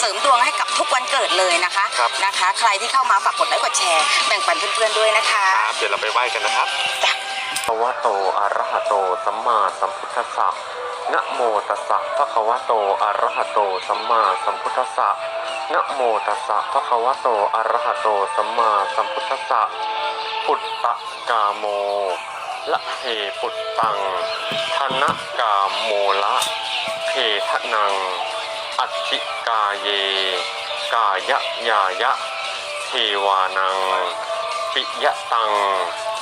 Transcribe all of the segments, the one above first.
เสริมดวงให้กับทุกวันเกิดเลยนะคะครับ นะคะ ใครที่เข้ามาฝากกดไลค์กดแชร์แบ่งปันเพื่อนๆด้วยนะคะครับเดี๋ยวเราไปไหว้กันนะครับจ้ะ ภะวะโตอะระหะโต สัมมาสัมพุทธัสสะนะโมตัสสะภะคะวะโตอะระหะโต สัมมาสัมพุทธัสสะนะโมตัสสะภะคะวะโตอะระหะโต สัมมาสัมพุทธัสสะปุตตะกาโม ละเพปุตตังธนกาโมละเพทนัง อัตติกาเย กายะยายะ เทวานัง ปิยะตัง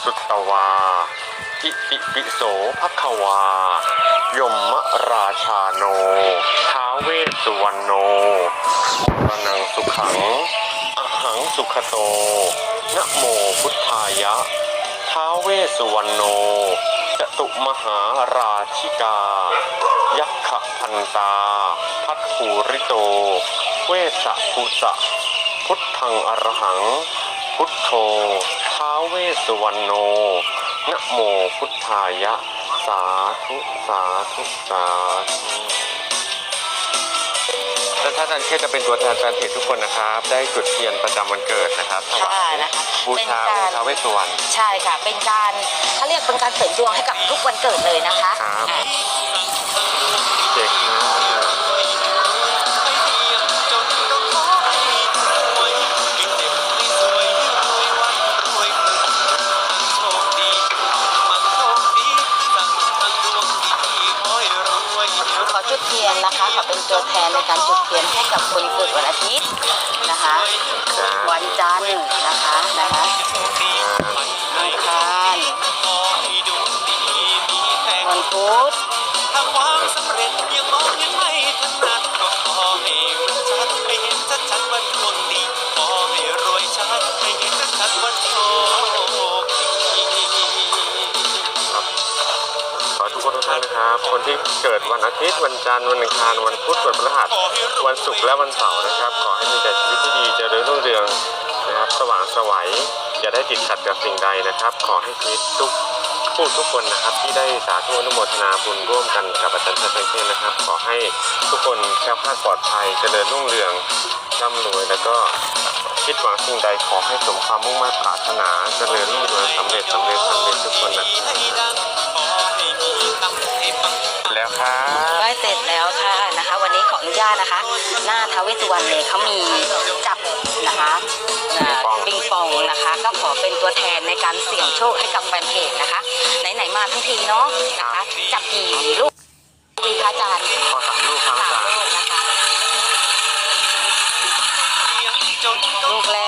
สุตตวา อิปิปิโสภควา ยมมราชาโน ท้าเวสุวรรณโนมรนังสุขัง อหังสุขโต นะโมพุทธายะ ท้าเวสุวรรณโน จตุมหาราชิกา ยักขพันตา พัทภูริโต เวสภูสะ พุทธังอรหัง พุทโธท้าเวสุวรรณโนนะโมพุทธายะ สาธุ สาธุ สาธุ และถ้าอาจารย์เชษจะเป็นตัวแทนแฟนเพจทุกคนนะครับ ได้จุดเทียนประจำวันเกิดนะครับถวาค่ะยนะคะบูชาเป็นองการค์ท้าวเวสสุวรรณ ใช่ค่ะ เป็นการเขาเรียกเป็นการเสริมดวงให้กับทุกวันเกิดเลยนะคะครับ อะเจ๋งมา อจุดเทียนนะคะขอเป็นตัวแทนในการจุดเทียนให้กับคนเกิดวันอาทิตย์นะคะ วันจันทร์นะคะนะคะอังคารวันพุธ นะครับ คนที่เกิดวันอาทิตย์ วันจันทร์ วันอังคาร วันพุธ วันพฤหัส วันศุกร์ และวันเสาร์นะครับ ขอให้มีแต่ชีวิตที่ดีเจริญรุ่งเรืองนะครับ สว่างไสวัย อย่าได้ติดขัดกับสิ่งใดนะครับ ขอให้ชีวิตทุกผู้ทุกคนนะครับที่ได้สาธุอนุโมทนาบุญร่วมกันกับอาจารย์ชัยเทศนะครับ ขอให้ทุกคนแคล้วคลาดปลอดภัย เจริญรุ่งเรืองร่ำรวยแล้วก็คิดหวังสิ่งใดขอให้สมความมุ่งมั่นปรารถนาเจริญรุ่ง วันนี้ขออนุญาตนะคะ หน้าท้าวเวสสุวรรณเนี่ยเขามีจับนะคะอ่าปิงปองนะคะ ก็ขอเป็นตัวแทนในการเสี่ยงโชคให้กับแฟนเพจนะคะ ไหนๆมาทั้งทีเนาะนะคะ จับกี่ลูกดีคะอาจารย์ขอสามลูกครับอาสามจารย์ลูกนะคะเสียงจนต้องลูกแรก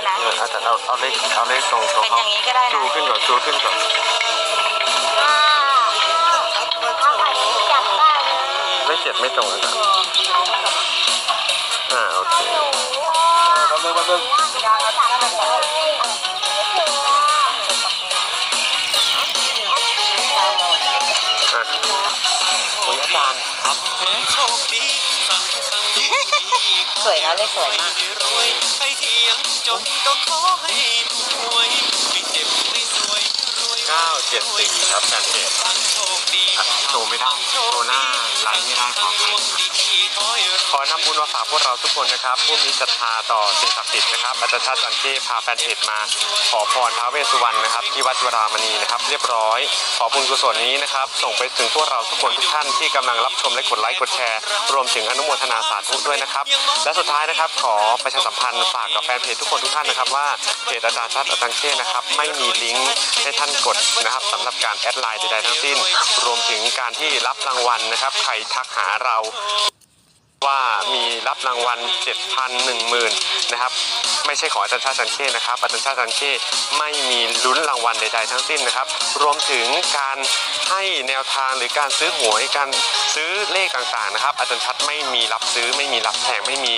นอย่างนี้ก็ได้นะ เอออาจารย์เอาเอาเลขเอาเลขตรงตรงเป็นอย่างนี้ก็ได้นะ ชูขึ้นก่อนชูขึ้นก่อนเลขเจ็ดไม่ตรงอาจารย์อ่าโอเคอะคุยอาจารย์ครับโชคดีสั่งสั่งดีสวยนะเลขสวยมาก จนก็ขอให้รวยไม่เจ็บไม่สวยรวยเก้าเจ็ดสี่ครับอาจารย์เจ็ดฟังโชคดีอะโชว์ไม่ได้โชว์หน้าไลน์ไม่ได้ขอดวงดีขอให้รวย ขอนำบุญมาฝากพวกเราทุกคนนะครับ ผู้มีศรัทธาต่อสิ่งศักดิ์สิทธิ์นะครับอาจารย์ชาติจันเก้พาแฟนเพจมาขอพรท้าวเวสสุวรรณนะครับ ที่วัดจุฬามณีนะครับ เรียบร้อย ขอบุญกุศลนี้นะครับ ส่งไปถึงพวกเราทุกคนทุกท่านที่กำลังรับชมและกดไลค์กดแชร์ รวมถึงอนุโมทนาสาธุด้วยนะครับ และสุดท้ายนะครับ ขอประชาสัมพันธ์ฝากกับแฟนเพจทุกคนทุกท่านนะครับว่าเพจอาจารย์ชาจารย์เก้นะครับไม่มีลิงก์ให้ท่านกดนะครับสำหรับการแอดไลน์ใดๆทั้งสิ้น รวมถึงการที่รับรางวัลนะครับใครทักหาเรา ว่ามีรับรางวัล 7,000 10,000นะครับไม่ใช่ของอาจารย์ชาติจันเข้นะครับอาจารย์ชาติจันเข้ไม่มีลุ้นรางวัลใดๆทั้งสิ้นนะครับ รวมถึงการให้แนวทางหรือการซื้อหวยการซื้อซื้อเลขต่างๆนะครับ อาจารย์ชัดไม่มีรับซื้อไม่มีรับแทงไม่มี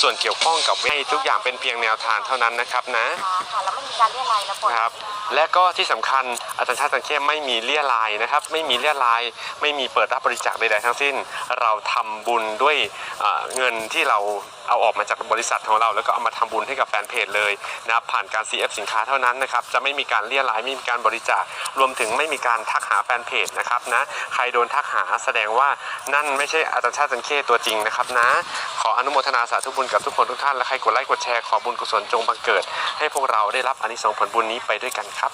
ส่วนเกี่ยวข้องกับให้ทุกอย่างเป็นเพียงแนวทางเท่านั้นนะครับนะค่ะแล้วไม่มีการเรียรายนะปนนะครับและก็ที่สำคัญอาจารย์ชาติจันเข้มไม่มีเลี่ยรายนะครับ ไม่มีเลี่ยรายไม่มีเปิดรับบริจาคใดๆทั้งสิ้น เราทำบุญด้วยเงินที่เราเอาออกมาจากบริษัทของเรา แล้วก็เอามาทำบุญให้กับแฟนเพจเลยนะครับผ่านการ CF สินค้าเท่านั้นนะครับจะไม่มีการเลี่ยรายไม่มีการบริจาครวมถึงไม่มีการทักหาแฟนเพจนะครับนะใครโดนทักหาแสดงว่านั่นไม่ใช่อาจารย์ชาติจันเข้ตัวจริงนะครับนะขออนุโมทนาสาธุบุญกับทุกคนทุกท่านและใครกดไลค์กดแชร์ขอบุญกุศลจงบังเกิด ให้พวกเราได้รับอานิสงส์ผลบุญนี้ไปด้วยกันครับ